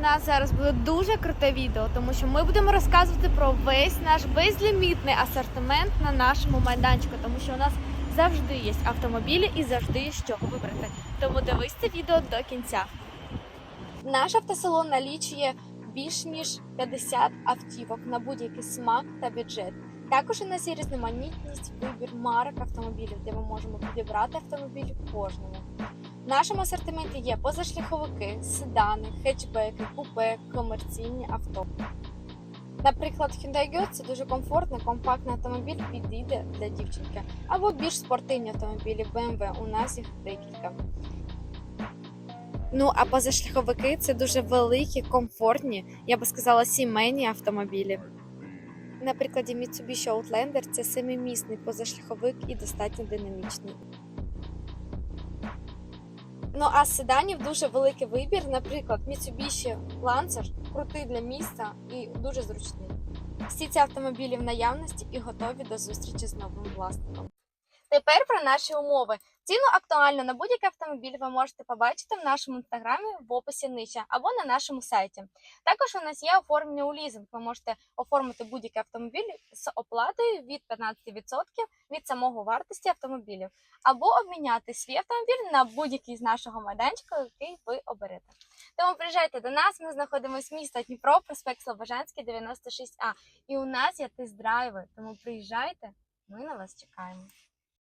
нас зараз буде дуже круте відео, тому що ми будемо розказувати про весь наш безлімітний асортимент на нашому майданчику, тому що у нас завжди є автомобілі і завжди є з чого вибрати. Тому дивись це відео до кінця. Наш автосалон налічує більш ніж 50 автівок на будь-який смак та бюджет. Також у нас є різноманітність вибір марок автомобілів, де ми можемо підібрати автомобіль кожному. Нашому асортименті є позашляховики, седани, хетчбеки, купе, комерційні авто. Наприклад, Hyundai Getzey – це дуже комфортний, компактний автомобіль підійде для дівчинки. Або більш спортивні автомобілі BMW, у нас їх декілька. Ну, а позашляховики це дуже великі, комфортні, я би сказала, сімейні автомобілі. На прикладі Mitsubishi Outlander це семимісний позашляховик і достатньо динамічний. Ну а з седанів дуже великий вибір. Наприклад, Mitsubishi Lancer крутий для міста і дуже зручний. Всі ці автомобілі в наявності і готові до зустрічі з новим власником. Тепер про наші умови. Ціну актуально на будь-який автомобіль ви можете побачити в нашому інстаграмі в описі нижче або на нашому сайті. Також у нас є оформлення у лізинг. Ви можете оформити будь-який автомобіль з оплатою від 15% від самого вартості автомобілів, або обміняти свій автомобіль на будь-який з нашого майданчика, який ви оберете. Тому приїжджайте до нас. Ми знаходимося в місті Дніпро, проспект Слобожанський, 96А. І у нас є тест-драйви. Тому приїжджайте, ми на вас чекаємо.